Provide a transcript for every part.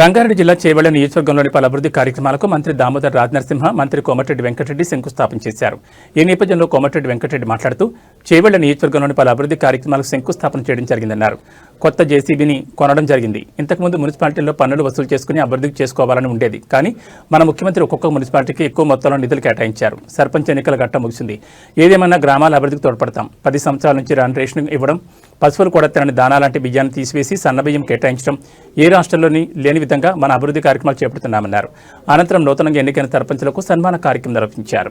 రంగారెడ్డి జిల్లా చేవెళ్ళ నియోజకవర్గంలోని పలు అభివృద్ధి కార్యక్రమాలకు మంత్రి దామోదర్ రాజనరసింహ మంత్రి కోమటిరెడ్డి వెంకటరెడ్డి శంకుస్థాపన చేశారు. ఈ నేపథ్యంలో కోమటిరెడ్డి వెంకటరెడ్డి మాట్లాడుతూ చేవెళ్ళ నియోజకవర్గంలోని పలు అభివృద్ధి కార్యక్రమాలకు శంకుస్థాపన చేయడం జరిగిందన్నారు. కొత్త జేసీబీని కొనడం జరిగింది. ఇంతకుముందు మున్సిపాలిటీల్లో పన్నులు వసూలు చేసుకుని అభివృద్ధి చేసుకోవాలని ఉండేది. కానీ మన ముఖ్యమంత్రి ఒక్కొక్క మున్సిపాలిటీకి ఎక్కువ మొత్తంలో నిధులు కేటాయించారు. సర్పంచ్ ఎన్నికల ఘట్టం ముగిసింది. ఏదేమన్నా గ్రామాల అభివృద్ధికి తోడ్పడతాం. పది సంవత్సరాల నుంచి రాని రేషన్ ఇవ్వడం పశువులు కూడా తినని దానా లాంటి బియ్యాన్ని తీసివేసి సన్నబియ్యం కేటాయించడం ఏ రాష్ట్రంలోని లేని విధంగా మన అభివృద్ధి కార్యక్రమాలు చేపడుతున్నామన్నారు. అనంతరం నూతనంగా ఎన్నికైన సర్పంచులకు సన్మాన కార్యక్రమం నిర్వహించారు.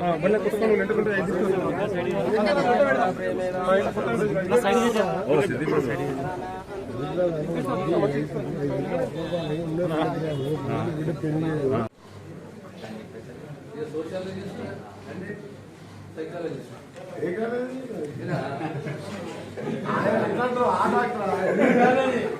యాదన్నా కొద్దిగా ముందర జరు. ఆ డాక్టర్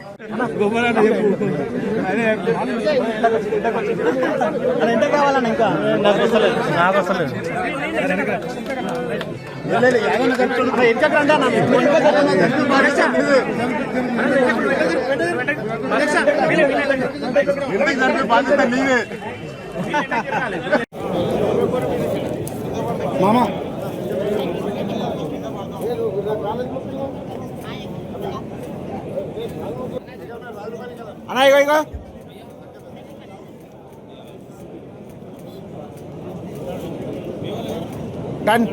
ఎంత కావాలన్నా ఇంకా నాకు వస్తలేదు నాకు వస్తలేదు ఎంత రండి అన్న బాధ్యత నీవే మామా అన్న ఇగో ఇగో డన్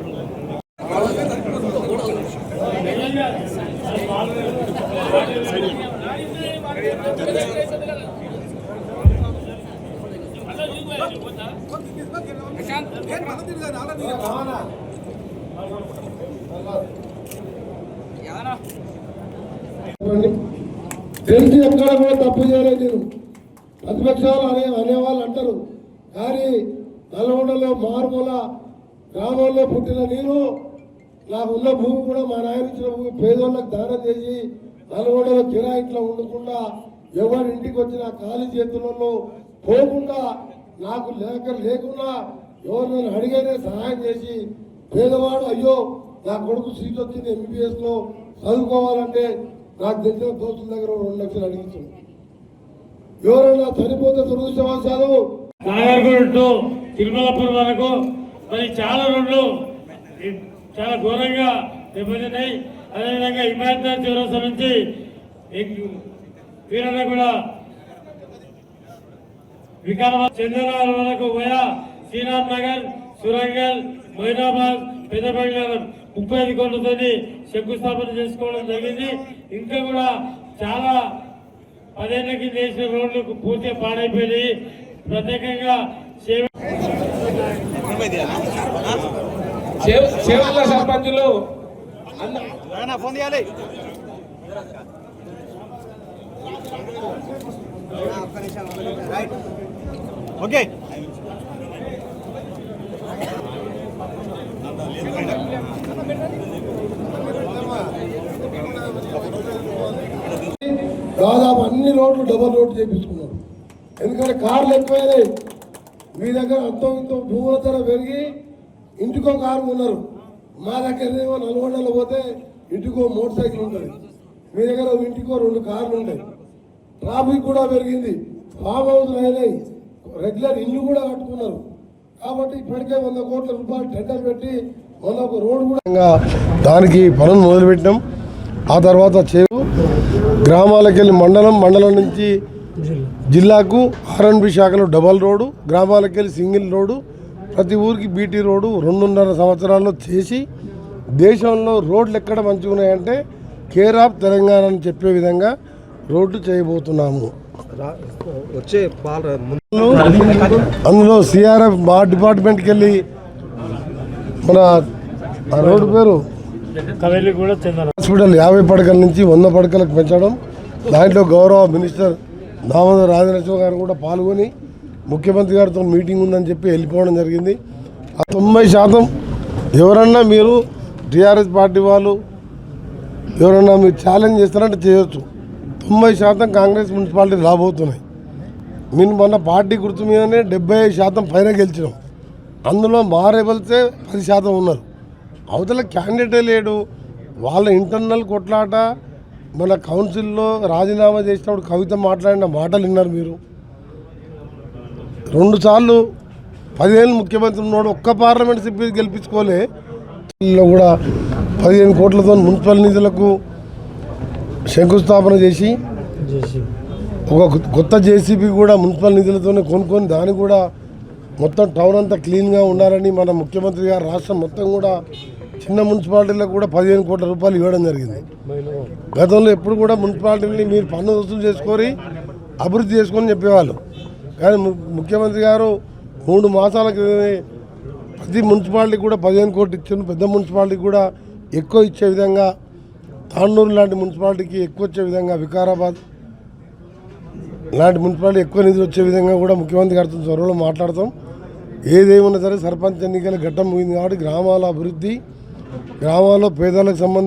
తెలిసి ఎక్కడ కూడా తప్పు చేయలేదు నేను? ప్రతిపక్షాలు అనే అనేవాళ్ళు అంటారు. కానీ నల్గొండలో మారుమూల గ్రామంలో పుట్టిన నేను నాకు ఉన్న భూమి కూడా మా నాయన ఇచ్చిన భూమి పేదోళ్ళకి దానం చేసి నల్గొండలో కిరాయిట్లో ఉండకుండా ఎవరి ఇంటికి వచ్చిన ఖాళీ చేతులలో పోకుండా నాకు లేక లేకుండా ఎవరు నేను అడిగేనే సహాయం చేసి పేదవాడు అయ్యో నా కొడుకు సీట్ వచ్చింది ఎంబీబీఎస్లో చదువుకోవాలంటే నాకు తెలిసిన దోస్తుల దగ్గర రెండు లక్షలు అడిగించాను ఎవరైనా చనిపోతే దురదృష్టవశాలు నాగర్గూడ టు తిరుమలపురం వరకు మరి చాలా రోడ్లు చాలా ఘోరంగా దెబ్బతిన్నాయి. అదేవిధంగా హిమాయత్నాథ్ చౌరస్తా నుంచి వీరన్న కూడా వికారాబాద్ చంద్రనగర్ వరకు పోయా. శ్రీరామ్ నగర్ సురంగల్ మొయినాబాద్ పెద్దపల్లి ముప్పై ఐదు కోట్లతో శంకుస్థాపన చేసుకోవడం జరిగింది. ఇంకా కూడా చాలా పదేళ్ళ కింద వేసిన రోడ్లు పూర్తిగా పాడైపోయినాయి. ప్రత్యేకంగా చేవల్ల సర్పంచులు ఓకే. దాదాపు అన్ని రోడ్లు డబల్ రోడ్లు చేపించుకున్నారు. ఎందుకంటే కార్లు ఎక్కువైనాయి. మీ దగ్గర అంతో ఇంతో భూముల ధర పెరిగి ఇంటికో కారు ఉన్నారు మా దగ్గర ఏమో నల్గొండలో పోతే ఇంటికో మోటార్ సైకిల్ ఉంటుంది. మీ దగ్గర ఇంటికో రెండు కార్లు ఉంటాయి. ట్రాఫిక్ కూడా పెరిగింది. ఫామ్ హౌస్లు అయినాయి. రెగ్యులర్ ఇల్లు కూడా కట్టుకున్నారు. కాబట్టి ఇప్పటికే వంద కోట్ల రూపాయలు టెండర్ పెట్టి మళ్ళీ ఒక రోడ్డు కూడా దానికి పనులు మొదలుపెట్టినాం. ఆ తర్వాత చేరు గ్రామాలకు వెళ్ళి మండలం మండలం నుంచి జిల్లాకు ఆర్ఎన్బి శాఖలో డబల్ రోడ్డు గ్రామాలకు వెళ్ళి సింగిల్ రోడ్డు ప్రతి ఊరికి బీటీ రోడ్డు రెండున్నర సంవత్సరాల్లో చేసి దేశంలో రోడ్లు ఎక్కడ మంచిగా ఉన్నాయంటే కేర్ ఆఫ్ తెలంగాణ అని చెప్పే విధంగా రోడ్డు చేయబోతున్నాము. వచ్చే అందులో సిఆర్ఎఫ్ మా డిపార్ట్మెంట్కి వెళ్ళి మన రోడ్డు పేరు కవేలి కూడా చెందాలి హాస్పిటల్ యాభై పడకల నుంచి వంద పడకలకు పెంచడం దాంట్లో గౌరవ మినిస్టర్ దామోదర్ రాజనరసింహ గారు కూడా పాల్గొని ముఖ్యమంత్రి గారితో మీటింగ్ ఉందని చెప్పి వెళ్ళిపోవడం జరిగింది. ఆ తొంభై శాతం ఎవరన్నా మీరు టీఆర్ఎస్ పార్టీ వాళ్ళు ఎవరన్నా మీరు ఛాలెంజ్ చేస్తారంటే చేయొచ్చు. తొంభై శాతం కాంగ్రెస్ మున్సిపాలిటీ రాబోతున్నాయి మేము మొన్న పార్టీ గుర్తు మీదనే డెబ్బై ఐదు శాతం పైన గెలిచినాం. అందులో మా రెబల్సే పది శాతం ఉన్నారు. అవతల క్యాండిడేటే లేడు. వాళ్ళ ఇంటర్నల్ కొట్లాట మన కౌన్సిల్లో రాజీనామా చేసినప్పుడు కవిత మాట్లాడిన మాటలు విన్నారు మీరు. రెండుసార్లు పదిహేను ముఖ్యమంత్రి ఉన్నాడు ఒక్క పార్లమెంట్ సభ్యులు గెలిపించుకోలే. కూడా పదిహేను కోట్లతో మున్సిపల్ నిధులకు శంకుస్థాపన చేసి ఒక కొత్త జేసీబీ కూడా మున్సిపల్ నిధులతోనే కొనుక్కొని దాన్ని కూడా మొత్తం టౌన్ అంతా క్లీన్గా ఉండాలని మన ముఖ్యమంత్రి గారు రాష్ట్రం మొత్తం కూడా చిన్న మున్సిపాలిటీలకు కూడా పదిహేను కోట్ల రూపాయలు ఇవ్వడం జరిగింది. గతంలో ఎప్పుడు కూడా మున్సిపాలిటీని మీరు పన్ను వసూలు చేసుకొని అభివృద్ధి చేసుకొని చెప్పేవాళ్ళు. కానీ ము- ముఖ్యమంత్రి గారు మూడు మాసాల క్రితమే ప్రతి మున్సిపాలిటీకి కూడా పదిహేను కోట్లు ఇచ్చారు పెద్ద మున్సిపాలిటీకి కూడా ఎక్కువ ఇచ్చే విధంగా తాండూరు లాంటి మున్సిపాలిటీకి ఎక్కువ వచ్చే విధంగా వికారాబాద్ లాంటి మున్సిపాలిటీ ఎక్కువ నిధులు వచ్చే విధంగా కూడా ముఖ్యమంత్రి గారితో త్వరలో మాట్లాడతాం. ఏదేమన్నా సరే సర్పంచ్ ఎన్నికల ఘట్టం ముగింది కాబట్టి గ్రామాల అభివృద్ధి గ్రామాల్లో పేదలకు సంబంధించి